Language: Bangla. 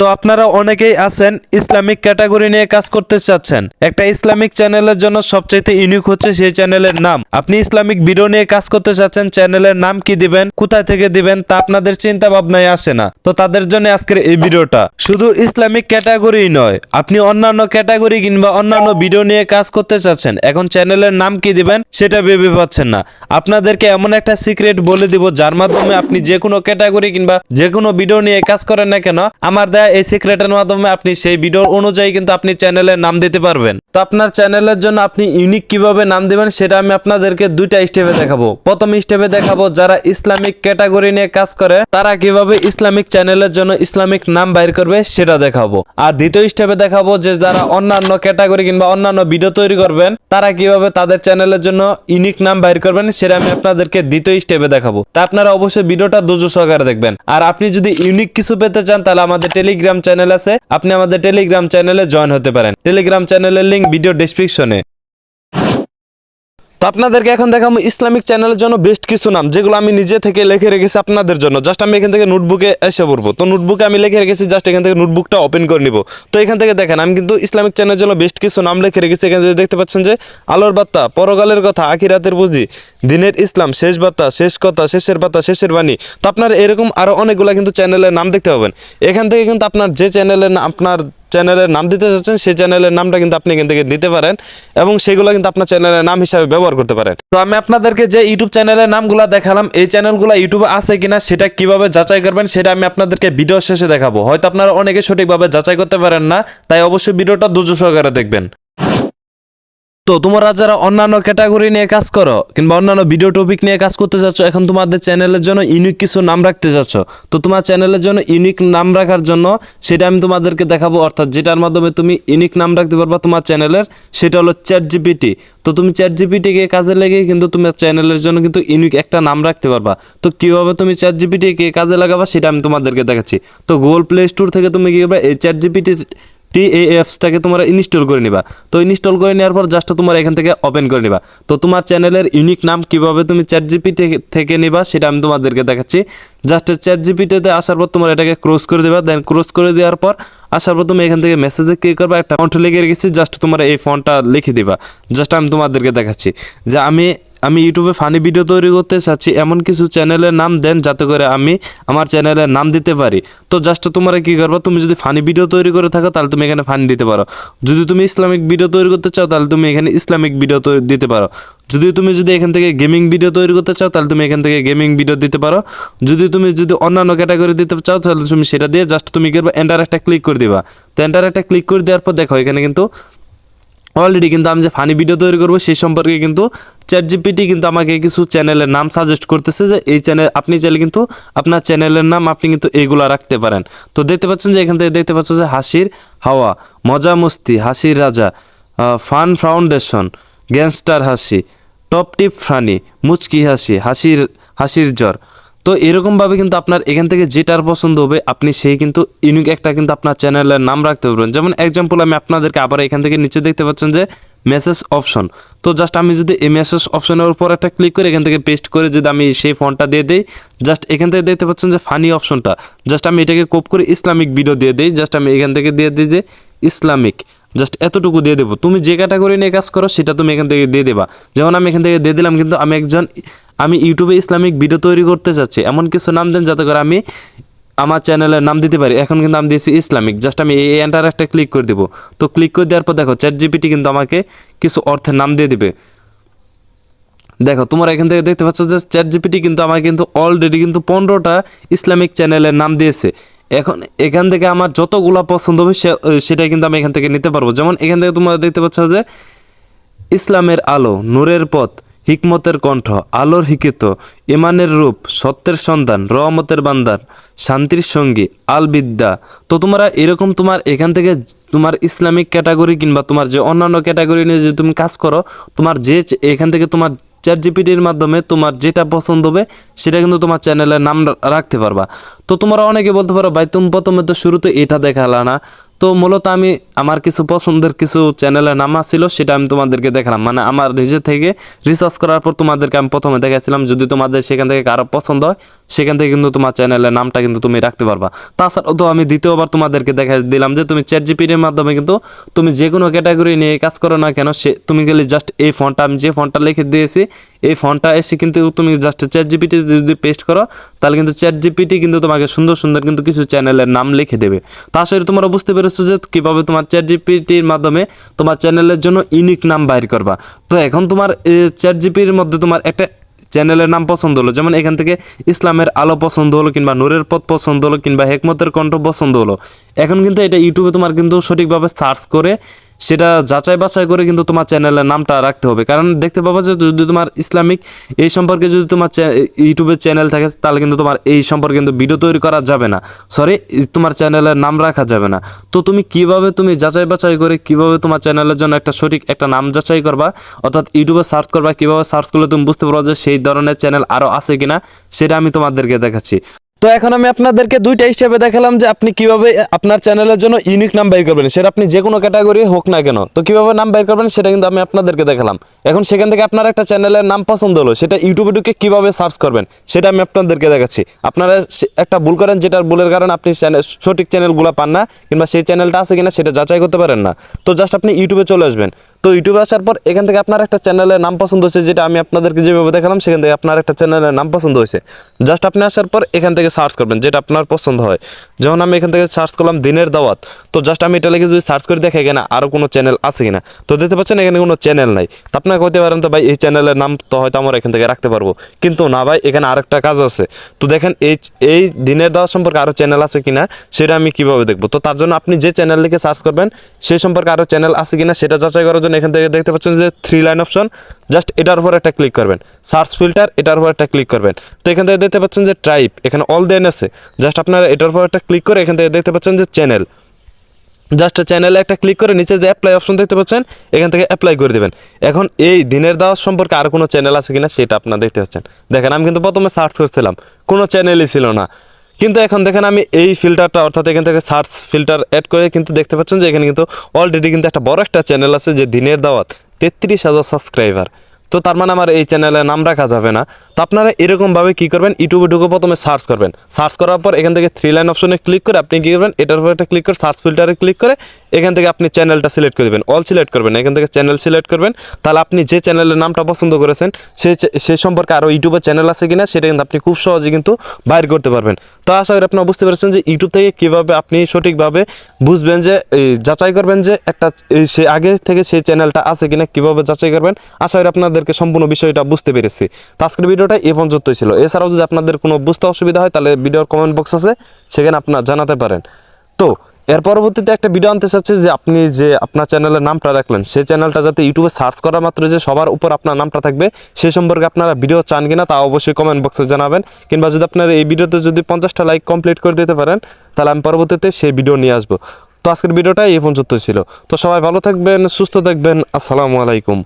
তো আপনারা অনেকেই আছেন, ইসলামিক ক্যাটাগরি নিয়ে কাজ করতে চাচ্ছেন। একটা ইসলামিক চ্যানেলের জন্য সবচাইতে ইউনিক হচ্ছে সেই চ্যানেলের নাম। আপনি ইসলামিক ভিডিও নিয়ে কাজ করতে চাচ্ছেন, চ্যানেলের নাম কি দিবেন, কোথায় থেকে দিবেন, তা আপনাদের চিন্তা ভাবনায় আসে না। তো তাদের জন্য আজকের এই ভিডিওটা। শুধু ইসলামিক ক্যাটাগরি নয়, আপনি অন্যান্য ক্যাটাগরি কিংবা অন্যান্য ভিডিও নিয়ে কাজ করতে চাচ্ছেন, এখন চ্যানেলের নাম কি দিবেন, সেটা ভেবে পাচ্ছেন না। আপনাদেরকে এমন একটা সিক্রেট বলে দিব, যার মাধ্যমে আপনি যে কোনো ক্যাটাগরি কিংবা যে কোনো ভিডিও নিয়ে কাজ করেন না কেন, আমার দেয়া এই সিক্রেটের মাধ্যমে আপনি সেই ভিডিও অনুযায়ী কিন্তু আপনি চ্যানেলের নাম দিতে পারবেন। তো আপনার চ্যানেলের জন্য আপনি ইউনিক কীভাবে নাম দেবেন সেটা আমি আপনাদেরকে দুইটা স্টেপে দেখাবো। প্রথম স্টেপে দেখাবো যারা ইসলামিক ক্যাটাগরি নিয়ে কাজ করে, তারা কীভাবে ইসলামিক চ্যানেলের জন্য ইসলামিক নাম বাইর করবে সেটা দেখাবো। আর দ্বিতীয় স্টেপে দেখাবো যে যারা অন্যান্য ক্যাটাগরি কিংবা অন্যান্য ভিডিও তৈরি করবেন, তারা কীভাবে তাদের চ্যানেলের জন্য ইউনিক নাম বাইর করবেন সেটা আমি আপনাদেরকে দ্বিতীয় স্টেপে দেখাবো। তা আপনারা অবশ্যই ভিডিওটা দুজো সহকারে দেখবেন। আর আপনি যদি ইউনিক কিছু পেতে চান, তাহলে আমাদের টেলিগ্রাম চ্যানেল আছে। আপনি আমাদের টেলিগ্রাম চ্যানেলে জয়েন হতে পারেন। টেলিগ্রাম চ্যানেলের লিঙ্ক ভিডিও ডেসক্রিপশনে তো আপনাদেরকে এখন দেখাবো ইসলামিক চ্যানেলের জন্য বেস্ট কিছু নাম, যেগুলো আমি নিজে থেকে লিখে রেখেছি আপনাদের জন্য। জাস্ট আমি এখান থেকে নোটবুকে এসে পড়ব। তো নোটবুকে আমি লিখে রেখেছি জাস্ট এখান থেকে নোটবুকটা ওপেন করে নিব। তো এখান থেকে দেখেন, আমি কিন্তু ইসলামিক চ্যানেলের জন্য বেস্ট কিছু নাম লিখে রেখেছি। এখান থেকে দেখতে পাচ্ছেন যে, আলোর বার্তা, পরকালের কথা, আখিরাতের বুঝি দিনের ইসলাম, শেষ বার্তা, শেষ কথা, শেষের বার্তা, শেষের বাণী। তো আপনার এরকম আরও অনেকগুলো কিন্তু চ্যানেলের নাম দেখতে পাবেন। এখান থেকে কিন্তু আপনার যে চ্যানেলের আপনার চ্যানেলের নাম দিতে চাচ্ছেন, সেই চ্যানেলের নামটা কিন্তু আপনি এখান থেকে দিতে পারেন এবং সেগুলো কিন্তু আপনার চ্যানেলের নাম হিসাবে ব্যবহার করতে পারেন। তো আমি আপনাদেরকে যে ইউটিউব চ্যানেলের নামগুলো দেখালাম, এই চ্যানেলগুলো ইউটিউবে আছে কিনা সেটা কীভাবে যাচাই করবেন সেটা আমি আপনাদেরকে ভিডিও শেষে দেখাবো। হয়তো আপনারা অনেকে সঠিকভাবে যাচাই করতে পারেন না, তাই অবশ্যই ভিডিওটা দুজো সহকারে দেখবেন। তো তোমরা যারা অন্যান্য ক্যাটাগরি নিয়ে কাজ করো কিংবা অন্যান্য ভিডিও টপিক নিয়ে কাজ করতে চাচ্ছ এখন তোমাদের চ্যানেলের জন্য ইউনিক কিছু নাম রাখতে চাচ্ছ তো তোমার চ্যানেলের জন্য ইউনিক নাম রাখার জন্য সেটা আমি তোমাদেরকে দেখাবো। অর্থাৎ যেটার মাধ্যমে তুমি ইউনিক নাম রাখতে পারবা তোমার চ্যানেলের, সেটা হলো চ্যাট জিপিটি তো তুমি চ্যাট জিপিটিকে কাজে লেগে কিন্তু তোমার চ্যানেলের জন্য কিন্তু ইউনিক একটা নাম রাখতে পারবা। তো কীভাবে তুমি চ্যাট জিপিটিকে কাজে লাগাবা সেটা আমি তোমাদেরকে দেখাচ্ছি। তো গুগল প্লে স্টোর থেকে তুমি কী করবে? এই চ্যাট জিপিটি টি এই অ্যাপসটাকে তোমরা ইনস্টল করে নিবা। তো ইনস্টল করে নেওয়ার পর জাস্ট তোমরা এখান থেকে ওপেন করে নিবা। তো তোমার চ্যানেলের ইউনিক নাম কীভাবে তুমি চ্যাট জিপি থেকে নিবা, সেটা আমি তোমাদেরকে দেখাচ্ছি। জাস্ট চ্যাট জিপিটিতে আসার পর তোমার এটাকে ক্রস করে দেবা দেন ক্রস করে দেওয়ার পর আসার পর তুমি এখান থেকে মেসেজে ক্লিক করবা, একটা ফন্ট লিখে রেখেছি জাস্ট তোমরা এই ফন্টটা লিখে দিবা। জাস্ট আমি তোমাদেরকে দেখাচ্ছি যে আমি আমি ইউটিউবে ফানি ভিডিও তৈরি করতে চাচ্ছি, এমন কিছু চ্যানেলের নাম দেন যাতে করে আমি আমার চ্যানেলের নাম দিতে পারি। তো জাস্ট তোমরা কী করবা, তুমি যদি ফানি ভিডিও তৈরি করে থাকো, তাহলে তুমি এখানে ফানি দিতে পারো। যদি তুমি ইসলামিক ভিডিও তৈরি করতে চাও, তাহলে তুমি এখানে ইসলামিক ভিডিও দিতে পারো। যদি তুমি যদি এখান থেকে গেমিং ভিডিও তৈরি করতে চাও, তাহলে তুমি এখান থেকে গেমিং ভিডিও দিতে পারো। যদি তুমি যদি অন্যান্য ক্যাটাগরি দিতে চাও, তাহলে তুমি সেটা দিয়ে জাস্ট তুমি করবে এন্টার একটা ক্লিক করে দিবা। তো এন্টার একটা ক্লিক করে দেওয়ার পর দেখো, এখানে কিন্তু অলরেডি কিন্তু আমি যে ফানি ভিডিও তৈরি করব, সেই সম্পর্কে কিন্তু চ্যাট জিপিটি কিন্তু আমাকে কিছু চ্যানেলের নাম সাজেস্ট করতেছে যে, এই চ্যানেল আপনি চাইলে কিন্তু আপনার চ্যানেলের নাম আপনি কিন্তু এইগুলো রাখতে পারেন। তো দেখতে পাচ্ছেন যে, এখান থেকে দেখতে পাচ্ছেন যে, হাসির হাওয়া, মজা মস্তি, হাসির রাজা ফান ফাউন্ডেশন, গ্যাংস্টার হাসি টপ টিপ ফানি, মুচকি হাসি, হাসির হাসির জ্বর। তো এরকমভাবে কিন্তু আপনার এখান থেকে যেটার পছন্দ হবে, আপনি সেই কিন্তু ইউনিক একটা কিন্তু আপনার চ্যানেলের নাম রাখতে পারবেন। যেমন এক্সাম্পল আমি আপনাদেরকে আবার এখান থেকে নিচে দেখতে পাচ্ছেন যে মেসেজ অপশন তো জাস্ট আমি যদি এই মেসেজ অপশনের উপর একটা ক্লিক করে এখান থেকে পেস্ট করে যদি আমি সেই ফোনটা দিয়ে দিই জাস্ট এখান থেকে দেখতে পাচ্ছেন যে ফানি অপশনটা জাস্ট আমি এটাকে কোপ করে ইসলামিক ভিডিও দিয়ে দিই জাস্ট আমি এখান থেকে দিয়ে দিই যে, ইসলামিক। জাস্ট এতটুকু দিয়ে দেবো। তুমি যে ক্যাটাগরি নিয়ে কাজ করো, সেটা তুমি এখান থেকে দিয়ে দেবা। যেমন আমি এখান থেকে দিয়ে দিলাম, কিন্তু আমি একজন, আমি ইউটিউবে ইসলামিক ভিডিও তৈরি করতে চাচ্ছি। এমন কিছু নাম দেন যাতে করে আমি আমার চ্যানেলের নাম দিতে পারি। এখন কিন্তু আমি দিয়েছি ইসলামিক। জাস্ট আমি এই এন্টার একটা ক্লিক করে দেবো। তো ক্লিক করে দেওয়ার পর দেখো চ্যাট জিপিটি কিন্তু আমাকে কিছু অর্থের নাম দিয়ে দিবে। দেখো, তোমরা এখান থেকে দেখতে পাচ্ছ যে চ্যাট জিপিটি কিন্তু আমাকে কিন্তু অলরেডি কিন্তু পনেরোটা ইসলামিক চ্যানেলের নাম দিয়েছে। এখন এখান থেকে আমার যতগুলা পছন্দ হবে সেটাই কিন্তু আমি এখান থেকে নিতে পারব। যেমন এখান থেকে তোমরা দেখতে পাচ্ছ যে, ইসলামের আলো, নূরের পথ, হিকমতের কণ্ঠ, আলোর হিকিত, ইমানের রূপ, সত্যের সন্ধান, রহমতের বান্দার শান্তির সঙ্গী আল বিদ্যা তো তোমরা এরকম তোমার এখান থেকে তোমার ইসলামিক ক্যাটাগরি কিংবা তোমার যে অন্যান্য ক্যাটাগরি নিয়ে যে তুমি কাজ করো, তোমার যে, এখান থেকে তোমার চ্যাট জিপিটির মাধ্যমে তোমার যেটা পছন্দ হবে, সেটা কিন্তু তোমার চ্যানেলের নাম রাখতে পারবা। তো তোমরা অনেকে বলতে পারো, ভাই, তুমি প্রথমে তো শুরুতে এটা দেখালা না। তো মূলত আমি আমার কিছু পছন্দের কিছু চ্যানেলের নাম ছিল সেটা আমি তোমাদেরকে দেখালাম। মানে আমার নিজে থেকে রিসার্চ করার পর তোমাদেরকে আমি প্রথমে দেখাচ্ছিলাম যদি তোমাদের সেখান থেকে কারও পছন্দ হয়, সেখান থেকে কিন্তু তোমার চ্যানেলের নামটা কিন্তু তুমি রাখতে পারবা। তাছাড়াও তো আমি দ্বিতীয়বার তোমাদেরকে দেখা দিলাম যে তুমি চ্যাট জিপিটির মাধ্যমে কিন্তু তুমি যে কোনো ক্যাটাগরি নিয়ে কাজ করো না কেন, সে তুমি গেলে জাস্ট এই ফোনটা আমি যে ফোনটা লিখে দিয়েছি এই ফোনটা এসে কিন্তু তুমি জাস্ট চ্যাট জিপিটি যদি পেস্ট করো, তাহলে কিন্তু চ্যাট জিপিটি কিন্তু তোমাকে সুন্দর সুন্দর কিন্তু কিছু চ্যানেলের নাম লিখে দেবে। তা আসলে তোমরা বুঝতে পেরেছ যে কীভাবে তোমার চ্যাট জিপিটির মাধ্যমে তোমার চ্যানেলের জন্য ইউনিক নাম বাইর করবা। তো এখন তোমার চ্যাট জিপির মধ্যে তোমার একটা চ্যানেলের নাম পছন্দ হলো, যেমন এখান থেকে ইসলামের আলো পছন্দ হলো কিংবা নূরের পথ পছন্দ হলো কিংবা হেকমতের কণ্ঠ পছন্দ হলো। এখন কিন্তু এটা ইউটিউবে তোমার কিন্তু সঠিকভাবে সার্চ করে সেটা যাচাই বাছাই করে কিন্তু তোমার চ্যানেলের নামটা রাখতে হবে। কারণ দেখতে পাবো যে যদি তোমার ইসলামিক এই সম্পর্কে যদি তোমার ইউটিউবের চ্যানেল থাকে, তাহলে কিন্তু তোমার এই সম্পর্কে কিন্তু ভিডিও তৈরি করা যাবে না। সরি তোমার চ্যানেলের নাম রাখা যাবে না। তো তুমি কীভাবে তুমি যাচাই বাছাই করে কীভাবে তোমার চ্যানেলের জন্য একটা সঠিক একটা নাম যাচাই করবা, অর্থাৎ ইউটিউবে সার্চ করবা, কীভাবে সার্চ করলে তুমি বুঝতে পারবা যে সেই ধরনের চ্যানেল আরও আছে কিনা, সেটা আমি তোমাদেরকে দেখাচ্ছি। তো এখন আমি আপনাদেরকে দুইটা হিসেবে দেখালাম যে আপনি কীভাবে আপনার চ্যানেলের জন্য ইউনিক নাম বের করবেন। সেটা আপনি যে কোনো ক্যাটাগরি হোক না কেন। তো কীভাবে নাম বের করবেন সেটা কিন্তু আমি আপনাদেরকে দেখালাম। এখন সেখান থেকে আপনার একটা চ্যানেলের নাম পছন্দ হলো, সেটা ইউটিউবে ঢুকে কীভাবে সার্চ করবেন, সেটা আমি আপনাদেরকে দেখাচ্ছি। আপনারা একটা ভুল করেন, যেটার ভুলের কারণে আপনি চ্যানেল সঠিক চ্যানেলগুলো পান না, কিংবা সেই চ্যানেলটা আছে কিনা সেটা যাচাই করতে পারেন না। তো জাস্ট আপনি ইউটিউবে চলে আসবেন। তো ইউটিউবে আসার পর এখান থেকে আপনার একটা চ্যানেলের নাম পছন্দ হয়েছে, যেটা আমি আপনাদেরকে যেভাবে দেখালাম, সেখান থেকে আপনার একটা চ্যানেলের নাম পছন্দ হয়েছে। জাস্ট আপনি আসার পর এখান থেকে সার্চ করবেন, যেটা আপনার পছন্দ হয়। যখন আমি এখান থেকে সার্চ করলাম দিনের দাওয়াত, তো জাস্ট আমি এটা লিখে যদি সার্চ করে দেখে এখানে আরও কোনো চ্যানেল আছে কিনা। তো দেখতে পাচ্ছেন, এখানে কোনো চ্যানেল নাই। তো আপনাকে কইতে পারেন তো ভাই, এই চ্যানেলের নাম তো হয়তো আমরা এখান থেকে রাখতে পারব। কিন্তু না ভাই, এখানে আরেকটা কাজ আছে। তো দেখেন, এই এই দিনের দাওয়াত সম্পর্কে আরও চ্যানেল আছে কিনা, সেটা আমি কীভাবে দেখব? তো তার জন্য আপনি যে চ্যানেল লিখে সার্চ করবেন, সেই সম্পর্কে আরও চ্যানেল আছে কিনা, সেটা যাচাই করার জন্য এখান থেকে দেখতে পাচ্ছেন যে থ্রি লাইন অপশন জাস্ট এটার উপর একটা ক্লিক করবেন। সার্চ ফিল্টার এটার উপর একটা ক্লিক করবেন। তো এখান থেকে দেখতে পাচ্ছেন যে ট্রাইব এখানে অল দেন আছে। জাস্ট আপনারা এটার উপর একটা ক্লিক করে এখান থেকে দেখতে পাচ্ছেন যে চ্যানেল জাস্ট চ্যানেলে একটা ক্লিক করে নিচে যে অ্যাপ্লাই অপশন দেখতে পাচ্ছেন, এখান থেকে অ্যাপ্লাই করে দেবেন। এখন এই দিনের দাওয়াত সম্পর্কে আর কোনো চ্যানেল আছে কিনা সেটা আপনারা দেখতে পাচ্ছেন। দেখেন, আমি কিন্তু প্রথমে সার্চ করছিলাম, কোনো চ্যানেলই ছিল না। কিন্তু এখন দেখেন, আমি এই ফিল্টারটা অর্থাৎ এখান থেকে সার্চ ফিল্টার অ্যাড করে কিন্তু দেখতে পাচ্ছেন যে এখানে কিন্তু অলরেডি কিন্তু একটা বড় একটা চ্যানেল আছে যে দিনের দাওয়াত, তেত্রিশ হাজার সাবস্ক্রাইবার তো তার মানে আমার এই চ্যানেলে নাম রাখা যাবে না। তো আপনারা এরকমভাবে কী করবেন? ইউটিউবে ঢুকে প্রথমে সার্চ করবেন। সার্চ করার পর এখান থেকে থ্রি লাইন অপশনে ক্লিক করে আপনি কী করবেন? এটার উপর একটা ক্লিক করে সার্চ ফিল্টারে ক্লিক করে এখান থেকে আপনি চ্যানেলটা সিলেক্ট করে দেবেন। অল সিলেক্ট করবেন। এখান থেকে চ্যানেল সিলেক্ট করবেন। তাহলে আপনি যে চ্যানেলের নামটা পছন্দ করেছেন সেই সেই সম্পর্কে আরও ইউটিউবে চ্যানেল আছে কিনা, সেটা কিন্তু আপনি খুব সহজে কিন্তু বাইর করতে পারবেন। তো আশা করি আপনি বুঝতে পেরেছেন যে ইউটিউব থেকে কীভাবে আপনি সঠিকভাবে বুঝবেন যে যাচাই করবেন যে একটা সে আগে থেকে সেই চ্যানেলটা আছে কিনা, কীভাবে যাচাই করবেন। আশা করি আপনাদেরকে সম্পূর্ণ বিষয়টা বুঝতে পেরেছি। তো আজকের ভিডিওটা এ পর্যন্তই ছিল। এছাড়াও যদি আপনাদের কোনো বুঝতে অসুবিধা হয়, তাহলে ভিডিওর কমেন্ট বক্স আছে, সেখানে আপনার জানাতে পারেন। তো, এর পরবর্তীতে একটা ভিডিও আনতে চাচ্ছি যে আপনি যে আপনার চ্যানেলের নামটা রাখলেন, সেই চ্যানেলটা যাতে ইউটিউবে সার্চ করা মাত্র যে সবার উপর আপনার নামটা থাকবে সেই সম্পর্কে আপনারা ভিডিও চান কিনা তা অবশ্যই কমেন্ট বক্সে জানাবেন। কিংবা যদি আপনার এই ভিডিওতে যদি পঞ্চাশটা লাইক কমপ্লিট করে দিতে পারেন, তাহলে আমি পরবর্তীতে সেই ভিডিও নিয়ে আসব। তো আজকের ভিডিওটা এই পর্যন্ত ছিল। তো সবাই ভালো থাকবেন, সুস্থ থাকবেন, আসসালামু আলাইকুম।